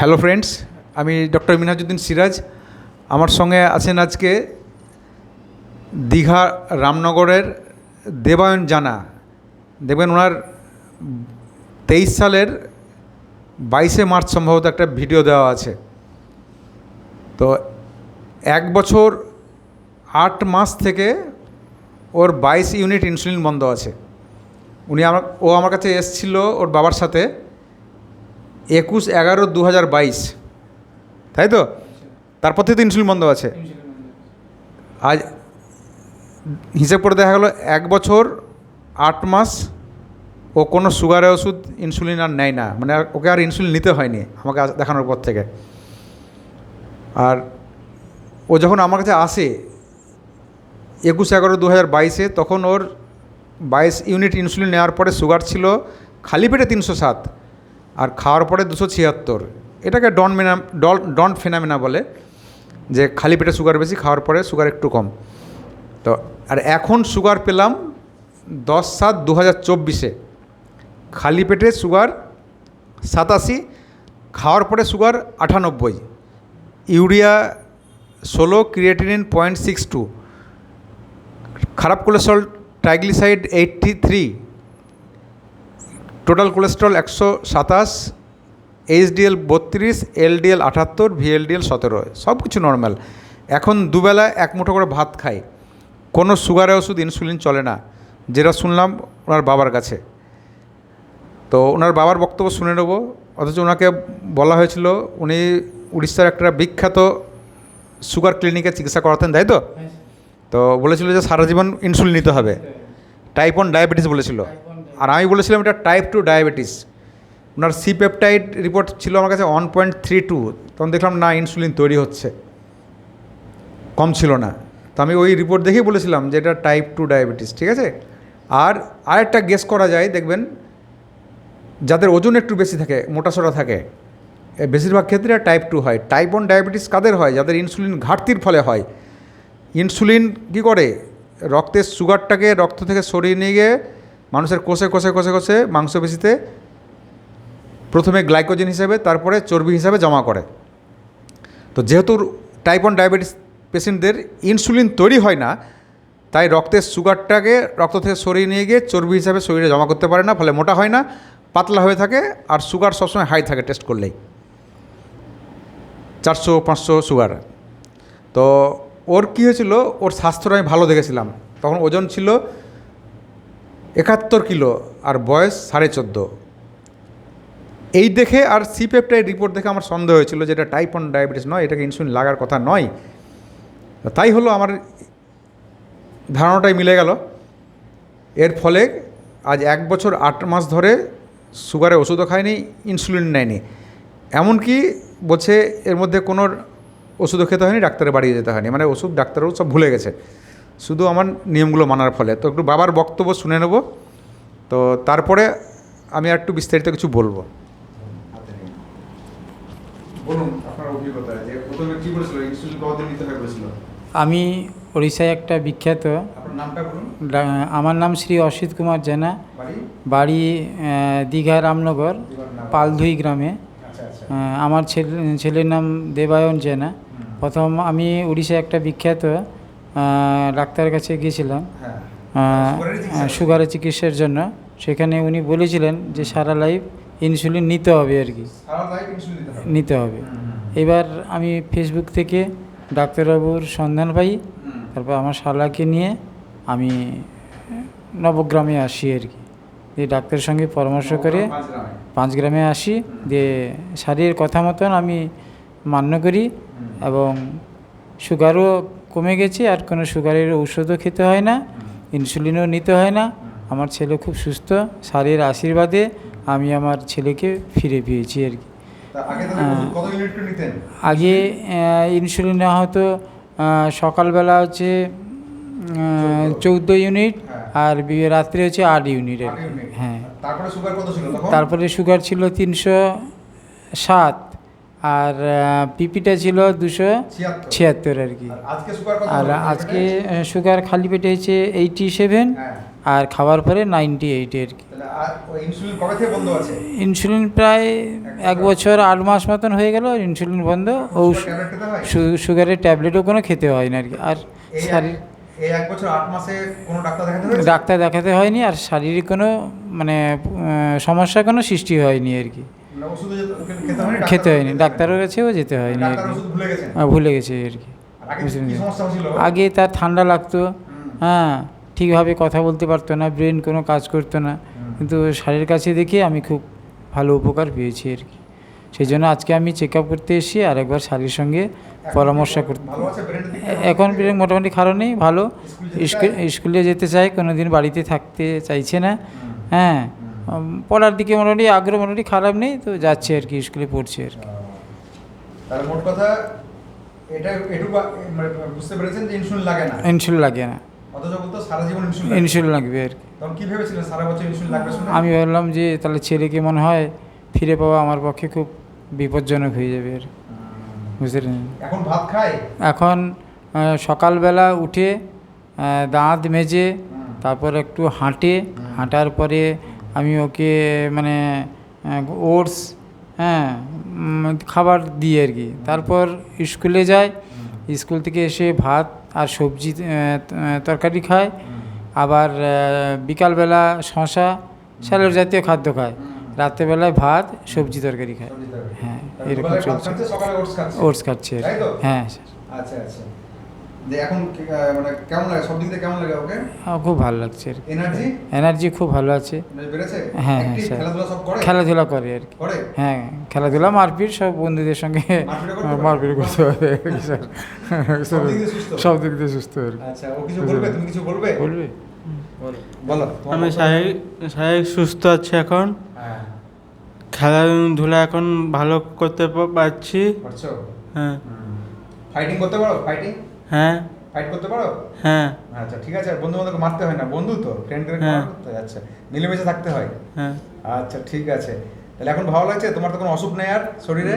Hello friends, আমি doctor Minhajuddin Siraj. আমার সঙ্গে আছেন আজকে দীঘা রামনগরের দেবায়ন জানা। দেখবেন ওনার তেইশ সালের বাইশে মার্চ সম্ভবত একটা ভিডিও দেওয়া আছে। তো এক বছর আট মাস থেকে ওর বাইশ ইউনিট ইনসুলিন বন্ধ আছে। উনি আমার, ও আমার কাছে এসছিল ওর বাবার সাথে। একুশ এগারো দু হাজার বাইশ। তাই তো? তারপর থেকে তো ইনসুলিন বন্ধ আছে। আজ হিসেব করে দেখা গেলো, এক বছর, আট মাস, ও কোনো সুগারের ওষুধ, ইনসুলিন আর নেয় না। মানে ওকে আর ইনসুলিন নিতে হয়নি আমাকে দেখানোর পর থেকে। আর ও যখন আমার কাছে আসে একুশ এগারো দু হাজার বাইশে, তখন ওর বাইশ ইউনিট ইনসুলিন নেওয়ার পরে সুগার ছিল খালি পেটে তিনশো সাত। আর খাওয়ার পরে দুশো ছিয়াত্তর। এটাকে ডন মেনা ডল ডন ফেনামেনা বলে, যে খালি পেটে সুগার বেশি, খাওয়ার পরে সুগার একটু কম। তো, আর এখন সুগার পেলাম দশ সাত দু হাজার চব্বিশে। খালি পেটে সুগার সাতাশি, খাওয়ার পরে সুগার আটানব্বই। ইউরিয়া ষোলো ক্রিয়েটিনিন পয়েন্ট সিক্স টু খারাপ cholesterol triglyceride eighty three total cholesterol একশো সাতাশ এইচডিএল বত্রিশ এলডিএল আটাত্তর ভিএলডিএল সতেরো সব কিছু নর্মাল এখন দুবেলা এক মুঠো করে ভাত খাই। কোনো সুগারের ওষুধ ইনসুলিন চলে না। যেটা শুনলাম ওনার বাবার কাছে। তো ওনার বাবার বক্তব্য শুনে নেব। অথচ ওনাকে বলা হয়েছিল উনি উড়িষ্যার একটা বিখ্যাত সুগার ক্লিনিকে চিকিৎসা করাতেন তাই তো? তো বলেছিল যে সারা জীবন ইনসুলিন নিতে হবে। টাইপ ওয়ান ডায়াবেটিস বলেছিল। আর আমি বলেছিলাম এটা টাইপ টু ডায়াবেটিস ওনার সি পেপটাইড রিপোর্ট ছিল আমার কাছে ওয়ান পয়েন্ট থ্রি টু তখন দেখলাম না ইনসুলিন তৈরি হচ্ছে। কম ছিল না। তো আমি ওই রিপোর্ট দেখেই বলেছিলাম যে এটা টাইপ টু ডায়াবেটিস ঠিক আছে? আর আরেকটা গেস করা যায়, দেখবেন, যাদের ওজন একটু বেশি থাকে মোটাসোটা থাকে বেশিরভাগ ক্ষেত্রে টাইপ টু হয়। টাইপ ওয়ান ডায়াবেটিস কাদের হয়? যাদের ইনসুলিন ঘাটতির ফলে হয়। ইনসুলিন কী করে? রক্তের সুগারটাকে রক্ত থেকে সরিয়ে নিয়ে গিয়ে মানুষের কোষে কোষে কোষে কোষে মাংসপেশিতে প্রথমে গ্লাইকোজেন হিসেবে, তারপরে চর্বি হিসাবে জমা করে। তো যেহেতু টাইপ ওয়ান ডায়াবেটিস পেশেন্টদের ইনসুলিন তৈরি হয় না, তাই রক্তের সুগারটাকে রক্ত থেকে সরিয়ে নিয়ে গিয়ে চর্বি হিসাবে শরীরে জমা করতে পারে না, ফলে মোটা হয় না, পাতলা হয়ে থাকে আর সুগার সবসময় হাই থাকে টেস্ট করলেই। চারশো, পাঁচশো সুগার তো ওর কী হয়েছিল? ওর স্বাস্থ্যটা আমি ভালো দেখেছিলাম। তখন ওজন ছিল একাত্তর কিলো আর বয়স সাড়ে চোদ্দ। এই দেখে আর সি পেপটাইড রিপোর্ট দেখে আমার সন্দেহ হয়েছিল যে এটা টাইপ ওয়ান ডায়াবেটিস নয়, এটাকে ইনসুলিন লাগার কথা নয়। তাই হলো আমার ধারণাটাই মিলে গেল। এর ফলে আজ এক বছর আট মাস ধরে সুগারে ওষুধও খায়নি ইনসুলিন নেয়নি। এমনকি বলছে এর মধ্যে কোনো ওষুধও খেতে হয়নি, ডাক্তারের বাড়িয়ে যেতে হয়নি। মানে ওষুধ ডাক্তারও সব ভুলে গেছে। শুধু আমার নিয়মগুলো মানার ফলে। তো একটু বাবার বক্তব্য শুনে নেব। তো তারপরে আমি আর একটু বিস্তারিত কিছু বলব। আমি উড়িষ্যায় একটা বিখ্যাত আপনার নামটা বলুন। ডা- আমার নাম শ্রী অসিত কুমার জেনা। বাড়ি? বাড়ি দীঘা রামনগর পালধুই গ্রামে। আচ্ছা আচ্ছা। আমার ছেলে ছেলের নাম দেবায়ন জেনা। প্রথম আমি উড়িষ্যায় একটা বিখ্যাত ডাক্তারের কাছে গিয়েছিলাম। হ্যাঁ। সুগারের চিকিৎসার জন্য। সেখানে উনি বলেছিলেন যে সারা লাইফ ইনসুলিন নিতে হবে আর কি। নিতে হবে। এবার আমি ফেসবুক থেকে ডাক্তারবাবুর সন্ধান পাই। তারপর আমার শালাকে নিয়ে আমি নবগ্রামে আসি আর কি। দিয়ে ডাক্তারের সঙ্গে পরামর্শ করে পাঁচ গ্রামে। আসি। দিয়ে শাড়ির কথা মতন আমি মান্য করি এবং সুগারও কমে গেছে আর কোনো সুগারের ঔষধও খেতে হয় না ইনসুলিনও নিতে হয় না। আমার ছেলে খুব সুস্থ শাড়ির আশীর্বাদে আমি আমার ছেলেকে ফিরে পেয়েছি আর কি। আগে হ্যাঁ। ইনসুলিন নেওয়া হতো সকালবেলা হচ্ছে চৌদ্দো। ইউনিট হ্যাঁ। আর রাত্রে হচ্ছে আট ইউনিট আর। হ্যাঁ। তারপরে সুগার ছিল তিনশো সাত। আর পিপিটা ছিল দুশো ছিয়াত্তর। আর কি। আর আজকে সুগার খালি পেটে হয়েছে এইটি সেভেন হ্যাঁ। আর খাওয়ার পরে নাইনটি এইট আর কি ইনসুলিন প্রায় এক বছর আট মাস মতন হয়ে গেল ইনসুলিন বন্ধ। ও সুগারের ট্যাবলেটও কোনো খেতে হয় না আর কি। আর শারীর ডাক্তার দেখাতে হয়নি আর শারীরিক কোনো মানে সমস্যা কোনো সৃষ্টি হয়নি আর কি। খেতে হয়নি খেতে হয়নি ডাক্তার ডাক্তারের কাছেও যেতে হয়নি। আর কি। ওষুধ ভুলে গেছে। আর কি। আগে তার ঠান্ডা লাগতো। হ্যাঁ ঠিকভাবে কথা বলতে পারতো না ব্রেন কোনো কাজ করতো না। কিন্তু শারীর কাছে দেখে আমি খুব ভালো উপকার পেয়েছি আর কি। সেই জন্য আজকে আমি চেক আপ করতে এসেছি আর একবার শারীর সঙ্গে পরামর্শ করতে এখন ব্রেন মোটামুটি খারাপ নেই ভালো। স্কুল যেতে চায়? কোনো দিন বাড়িতে থাকতে চাইছে না। হ্যাঁ পড়ার দিকে মোটামুটি আগ্রহ মোটামুটি খারাপ নেই তো যাচ্ছে আর কি স্কুলে পড়ছে আর কি। তাহলে মোট কথা এটা এটুকু মানে বুঝতে পেরেছেন যে ইনসুলিন লাগে না? ইনসুলিন লাগে না। অথচ বলতো সারা জীবন ইনসুলিন ইনসুলিন লাগবে আর কি। তখন কি ভেবেছিলেন? সারা বছর ইনসুলিন লাগবে শুনে? আমি ভাবলাম যে তাহলে ছেলেকে মনে হয় ফিরে পাওয়া আমার পক্ষে খুব বিপজ্জনক হয়ে যাবে আর বুঝতে এখন ভাত খায়? এখন সকালবেলা উঠে দাঁত মেজে তারপর একটু হাঁটে হাঁটার পরে আমি ওকে মানে ওটস হ্যাঁ খাবার দিই আর কি। তারপর স্কুলে যায় স্কুল থেকে এসে ভাত আর সবজি তরকারি খায় আবার বিকালবেলা শশা স্যালাড জাতীয় খাদ্য খায় রাত্রেবেলায় ভাত সবজি তরকারি খায় হ্যাঁ এরকম চলছে। ওটস খাচ্ছে। হ্যাঁ আচ্ছা আচ্ছা। যে এখন মানে কেমন লাগে? সব দিক থেকে কেমন লাগে ওকে? আমার খুব ভালো লাগছে আর কি। এনার্জি এনার্জি খুব ভালো আছে। বেড়েছে? হ্যাঁ, হ্যাঁ, স্যার। খেলাধুলা সব করে? খেলাধুলা করে আর কি। করে? হ্যাঁ খেলাধুলা মারপিট সব বন্ধুদের সঙ্গে? মারপিট করতে পারে? স্যার। সব দিক দিয়ে সুস্থ? সব দিক দিয়ে সুস্থ আর কি। আচ্ছা ও কিছু বলবে? তুমি কিছু বলবে? বলবে। বলো আমি শারীরিক শারীরিক সুস্থ আছি এখন। হ্যাঁ। খেলাধুলা এখন ভালো করতে পারছি। হ্যাঁ। ফাইটিং করতে পারো? ফাইটিং হ্যাঁ। ফাইট করতে পারো? হ্যাঁ। আচ্ছা ঠিক আছে বন্ধু বান্ধবকে মারতে হয় না বন্ধু তো ফ্রেন্ডদের হ্যাঁ। আচ্ছা মিলেমিশে থাকতে হয়। হ্যাঁ। আচ্ছা ঠিক আছে তাহলে এখন ভালো লাগছে? তোমার তো কোনো অসুখ নেই আর শরীরে?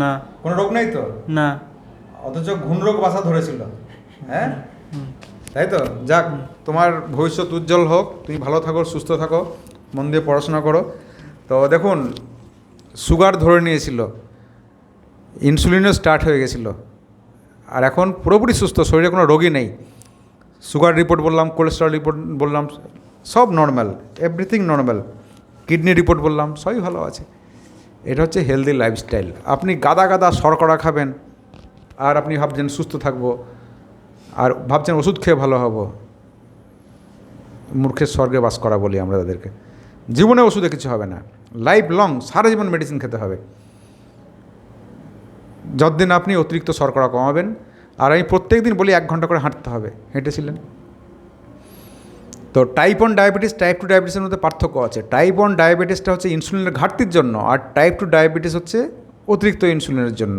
না। কোনো রোগ নেই তো? না। অথচ ঘুণ রোগ বাসা ধরেছিল হ্যাঁ? তাই তো? যাক তোমার ভবিষ্যৎ উজ্জ্বল হোক তুমি ভালো থাকো সুস্থ থাকো মন দিয়ে পড়াশোনা করো। তো দেখুন সুগার ধরে নিয়েছিল ইনসুলিনও স্টার্ট হয়ে গেছিল। আর এখন পুরোপুরি সুস্থ, শরীরে কোনো রোগী নেই। সুগার রিপোর্ট বললাম কোলেস্ট্রল রিপোর্ট বললাম, সব normal everything normal kidney report বললাম, সবই ভালো আছে। এটা হচ্ছে হেলদি লাইফস্টাইল আপনি গাদা গাদা শর্করা খাবেন, আর আপনি ভাবছেন সুস্থ থাকব, আর ভাবছেন ওষুধ খেয়ে ভালো হব। মূর্খের স্বর্গে বাস করা বলি আমরা তাদেরকে। জীবনে ওষুধে কিছু হবে না। লাইফ লং সারা জীবন মেডিসিন খেতে হবে। যতদিন আপনি অতিরিক্ত শর্করা কমাবেন, আর আমি প্রত্যেক দিন বলি এক ঘণ্টা করে হাঁটতে হবে। হেঁটেছিলেন? তো type one diabetes type two ডায়াবেটিসের মধ্যে পার্থক্য আছে। টাইপ ওয়ান ডায়াবেটিসটা হচ্ছে ইনসুলিনের ঘাটতির জন্য, আর টাইপ টু ডায়াবেটিস হচ্ছে অতিরিক্ত ইনসুলিনের জন্য।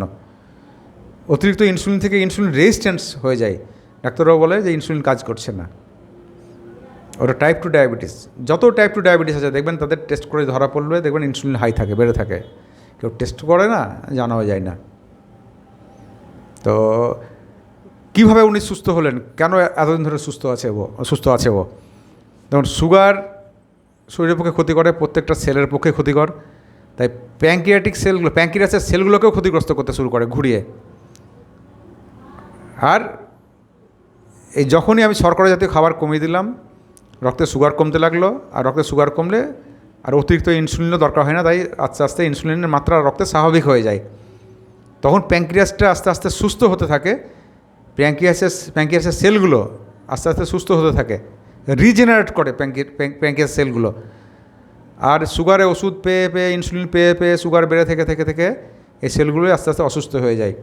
অতিরিক্ত ইনসুলিন থেকে ইনসুলিন রেজিস্ট্যান্স হয়ে যায়। ডাক্তাররাও বলে যে ইনসুলিন কাজ করছে না। ওটা টাইপ টু ডায়াবেটিস যত টাইপ টু ডায়াবেটিস আছে, দেখবেন তাদের টেস্ট করে ধরা পড়লে দেখবেন ইনসুলিন হাই থাকে, বেড়ে থাকে। কেউ টেস্ট করে না, জানাও যায় না। তো কীভাবে উনি সুস্থ হলেন? কেন এতদিন ধরে সুস্থ আছে ও, সুস্থ আছে ও? যেমন সুগার শরীরের পক্ষে ক্ষতি করে প্রত্যেকটা সেলের পক্ষে ক্ষতিকর। তাই প্যাঙ্কিয়াটিক সেলগুলো, প্যাঙ্কিরাসের সেলগুলোকেও ক্ষতিগ্রস্ত করতে শুরু করে ঘুরিয়ে। আর এই যখনই আমি শর্করা জাতীয় খাবার কমিয়ে দিলাম, রক্তে সুগার কমতে লাগল, আর রক্তে সুগার কমলে আর অতিরিক্ত ইনসুলিনও দরকার হয় না, তাই আস্তে আস্তে ইনসুলিনের মাত্রা রক্তে স্বাভাবিক হয়ে যায়। তখন প্যাঙ্ক্রিয়াসটা আস্তে আস্তে সুস্থ হতে থাকে। প্যাঙ্কিয়াসের প্যাঙ্কিয়াসের সেলগুলো আস্তে আস্তে সুস্থ হতে থাকে। রিজেনারেট করে প্যাঙ্কিয়াস সেলগুলো। আর সুগারে ওষুধ পেয়ে পেয়ে, ইনসুলিন পেয়ে পেয়ে, সুগার বেড়ে থেকে থেকে থেকে এই সেলগুলোই আস্তে আস্তে অসুস্থ হয়ে যায়।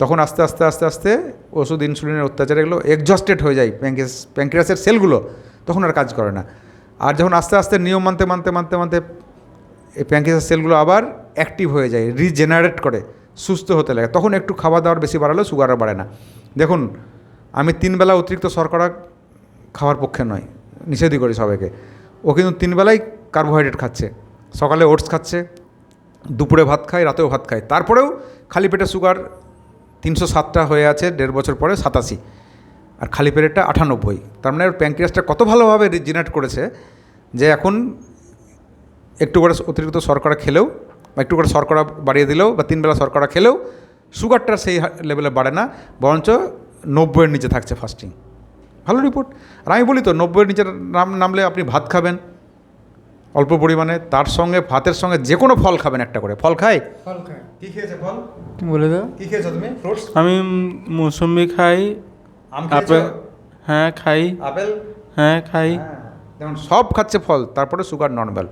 তখন আস্তে আস্তে আস্তে আস্তে ওষুধ, ইনসুলিনের অত্যাচারে এগুলো এক্সজস্টেড হয়ে যায় প্যাঙ্কিয়াস প্যাঙ্কিয়াসের সেলগুলো। তখন আর কাজ করে না। আর যখন আস্তে আস্তে নিয়ম মানতে মানতে মানতে মানতে এই প্যাঙ্কিয়াসের সেলগুলো আবার অ্যাক্টিভ হয়ে যায় রিজেনারেট করে। সুস্থ হতে লাগে। তখন একটু খাওয়া দাওয়ার বেশি বাড়ালেও সুগার আর বাড়ে না। দেখুন, আমি তিনবেলা অতিরিক্ত শর্করা খাওয়ার পক্ষে নয় নিষেধই করি সবাইকে। ও কিন্তু তিনবেলাই কার্বোহাইড্রেট খাচ্ছে। সকালে ওটস খাচ্ছে, দুপুরে ভাত খায়, রাতেও ভাত খায়। তারপরেও খালি পেটে সুগার তিনশো সাতটা হয়ে আছে, দেড় বছর পরে সাতাশি। আর খালি পেটেরটা আটানব্বই। তার মানে ওর প্যাঙ্ক্রিয়াসটা কত ভালোভাবে জেনারেট করেছে যে এখন একটু করে অতিরিক্ত শর্করা খেলেও বা একটু করে শর্করা বাড়িয়ে দিলেও বা তিনবেলা শর্করা খেলেও সুগারটা সেই লেভেলে বাড়ে না বরঞ্চ নব্বইয়ের নিচে থাকছে ফাস্টিং ভালো রিপোর্ট আর আমি বলি তো নব্বইয়ের নিচে নাম নামলে আপনি ভাত খাবেন। অল্প পরিমাণে তার সঙ্গে ভাতের সঙ্গে যে কোনো ফল খাবেন একটা করে। ফল খাই? ফল খায় কী খেয়েছে ফল? বলে দাও। কী খেয়েছো তুমি? ফ্রুটস আমি মৌসুমি খাই। আম আপেল? হ্যাঁ খাই। আপেল? হ্যাঁ খাই। যেমন সব খাচ্ছে ফল তারপরে সুগার নর্মাল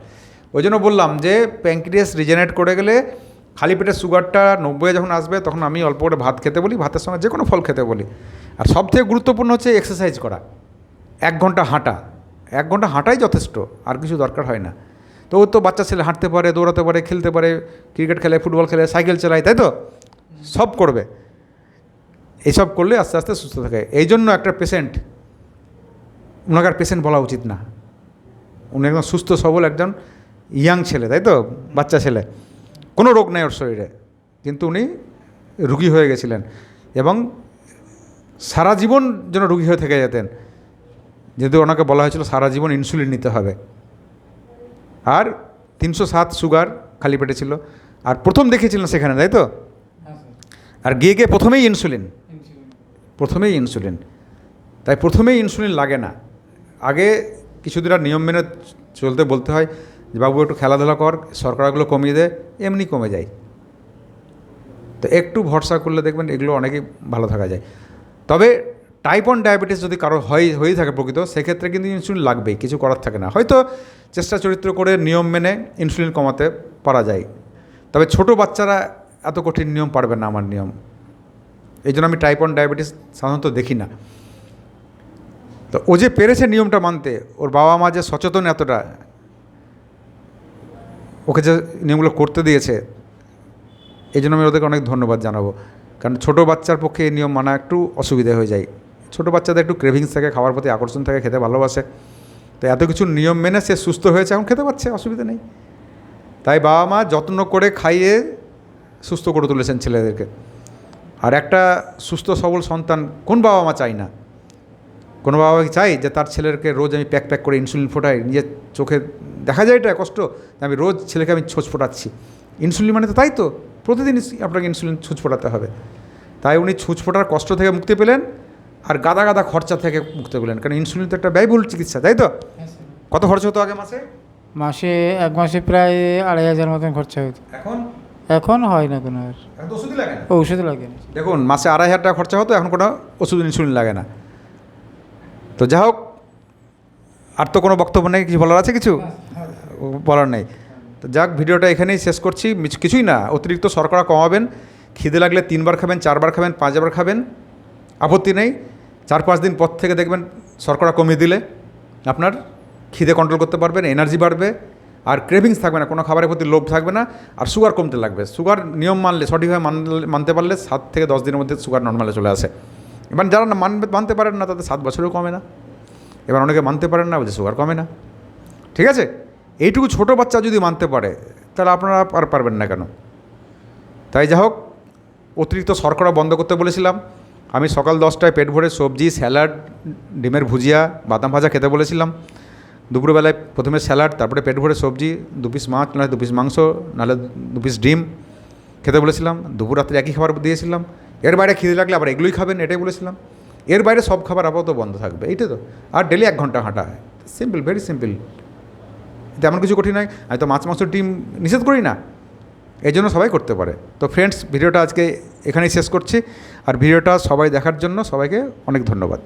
ওই জন্য বললাম যে প্যাঙ্ক্রিয়াস রিজেনারেট করে গেলে খালি পেটে সুগারটা নব্বই যখন আসবে, তখন আমি অল্প করে ভাত খেতে বলি, ভাতের সঙ্গে যে কোনো ফল খেতে বলি। আর সবথেকে গুরুত্বপূর্ণ হচ্ছে এক্সারসাইজ করা। এক ঘণ্টা হাঁটা। এক ঘণ্টা হাঁটাই যথেষ্ট, আর কিছু দরকার হয় না। তো ও তো বাচ্চা ছেলে হাঁটতে পারে, দৌড়াতে পারে, খেলতে পারে, ক্রিকেট খেলে, ফুটবল খেলে, সাইকেল চালায়, তাই তো? সব করবে। এইসব করলে আস্তে আস্তে সুস্থ থাকে। এই জন্য একটা পেশেন্ট ওনাকে আর পেশেন্ট বলা উচিত না। উনি একদম সুস্থ, সবল একজন। ইয়াং ছেলে তাই তো? বাচ্চা ছেলে। কোনো রোগ নেই ওর শরীরে। কিন্তু উনি রুগী হয়ে গেছিলেন এবং সারা জীবন যেন রুগী হয়ে থেকে যেতেন। যেহেতু ওনাকে বলা হয়েছিল সারা জীবন ইনসুলিন নিতে হবে। আর তিনশো সাত সুগার খালি পেটে ছিল। আর প্রথম দেখেছিলেন সেখানে তাই তো? আর গিয়ে গিয়ে প্রথমেই ইনসুলিন প্রথমেই ইনসুলিন তাই প্রথমেই ইনসুলিন লাগে না। আগে কিছুদিন আর নিয়ম মেনে চলতে বলতে হয় যে বাবু একটু খেলাধুলা কর, শর্করাগুলো কমিয়ে দে, এমনি কমে যায়। তো একটু ভরসা করলে দেখবেন এগুলো অনেকেই ভালো থাকা যায়। তবে টাইপ ওয়ান ডায়াবেটিস যদি কারও হয়, হয়েই থাকে প্রকৃত, সেক্ষেত্রে কিন্তু ইনসুলিন লাগবেই, কিছু করার থাকে না। হয়তো চেষ্টা চরিত্র করে নিয়ম মেনে ইনসুলিন কমাতে পারা যায়। তবে ছোট বাচ্চারা এত কঠিন নিয়ম পারবে না আমার নিয়ম। এই জন্য আমি টাইপ ওয়ান ডায়াবেটিস সাধারণত দেখি না। তো ও যে পেরেছে নিয়মটা মানতে, ওর বাবা মা যে সচেতন এতটা ওকে যে নিয়মগুলো করতে দিয়েছে, এই জন্য আমি ওদেরকে অনেক ধন্যবাদ জানাব। কারণ ছোটো বাচ্চার পক্ষে এই নিয়ম মানা একটু অসুবিধা হয়ে যায়। ছোটো বাচ্চাদের একটু ক্রেভিংস থাকে, খাওয়ার প্রতি আকর্ষণ থাকে, খেতে ভালোবাসে। তো এত কিছু নিয়ম মেনে সে সুস্থ হয়েছে, এখন খেতে পাচ্ছে অসুবিধা নেই। তাই বাবা মা যত্ন করে খাইয়ে সুস্থ করে তুলেছেন ছেলেদেরকে। আর একটা সুস্থ, সবল সন্তান কোন বাবা মা চাই না? কোনো বাবা চাই যে তার ছেলেকে রোজ আমি প্যাক প্যাক করে ইনসুলিন ফোটাই, নিজের চোখে দেখা যায় এটা কষ্ট আমি রোজ ছেলেকে আমি ছোঁচ ফোটাচ্ছি। ইনসুলিন মানে তো তাই তো প্রতিদিন আপনাকে ইনসুলিন ছুঁচ ফোটাতে হবে। তাই উনি ছুঁচ ফোটার কষ্ট থেকে মুক্তি পেলেন আর গাদা গাদা খরচা থেকে মুক্তি পেলেন। কারণ ইনসুলিন তো একটা ব্যয়বহুল চিকিৎসা তাই তো? কত খরচ হতো আগে মাসে? মাসে এক মাসে প্রায় আড়াই হাজার মতন খরচা হতো। এখন? এখন হয় না কোনো আর। ওষুধই লাগে না? ঔষধ লাগে দেখুন মাসে আড়াই হাজার টাকা খরচা হতো এখন কোনো ওষুধ ইনসুলিন লাগে না। তো যা হোক আর তো কোনো বক্তব্য নেই? কিছু বলার আছে কিছু? বলার নেই। তো যাক, ভিডিওটা এখানেই শেষ করছি। কিছুই না, অতিরিক্ত শর্করা কমাবেন, খিদে লাগলে তিনবার খাবেন, চারবার খাবেন, পাঁচবার খাবেন, আপত্তি নেই। চার পাঁচ দিন পর থেকে দেখবেন শর্করা কমিয়ে দিলে আপনার খিদে কন্ট্রোল করতে পারবেন এনার্জি বাড়বে, আর ক্রেভিংস থাকবে না, কোনো খাবারের প্রতি লোভ থাকবে না, আর সুগার কমতে লাগবে। সুগার নিয়ম মানলে সঠিকভাবে মানতে পারলে সাত থেকে দশ দিনের মধ্যে সুগার নর্মালে চলে আসে। এবার যারা না মানবে মানতে পারেন না, তাদের সাত বছরেও কমে না। এবার অনেকে মানতে পারেন না, বলছে সুগার কমে না। ঠিক আছে? এইটুকু ছোটো বাচ্চা যদি মানতে পারে, তাহলে আপনারা আর পারবেন না কেন? তাই যা হোক, অতিরিক্ত শর্করা বন্ধ করতে বলেছিলাম। আমি সকাল দশটায় পেট ভরে সবজি, স্যালাড, ডিমের ভুজিয়া, বাদাম ভাজা খেতে বলেছিলাম। দুপুরবেলায় প্রথমে স্যালাড, তারপরে পেট ভরে সবজি, দু পিস মাছ, নাহলে দু পিস মাংস, নাহলে দু পিস ডিম খেতে বলেছিলাম। দুপুর রাত্রে একই খাবার দিয়েছিলাম। এর বাইরে খিদে লাগলে আবার এগুলোই খাবেন, এটাই বলেছিলাম। এর বাইরে সব খাবার আপাতত বন্ধ থাকবে এইটা তো। আর ডেলি এক ঘণ্টা হাঁটা হয়। সিম্পল ভেরি সিম্পল তেমন কিছু কঠিন নয়, আমি তো মাছ, মাংস, ডিম নিষেধ করি না। এই জন্য সবাই করতে পারে। তো ফ্রেন্ডস ভিডিওটা আজকে এখানেই শেষ করছি। আর ভিডিওটা সবাই দেখার জন্য সবাইকে অনেক ধন্যবাদ।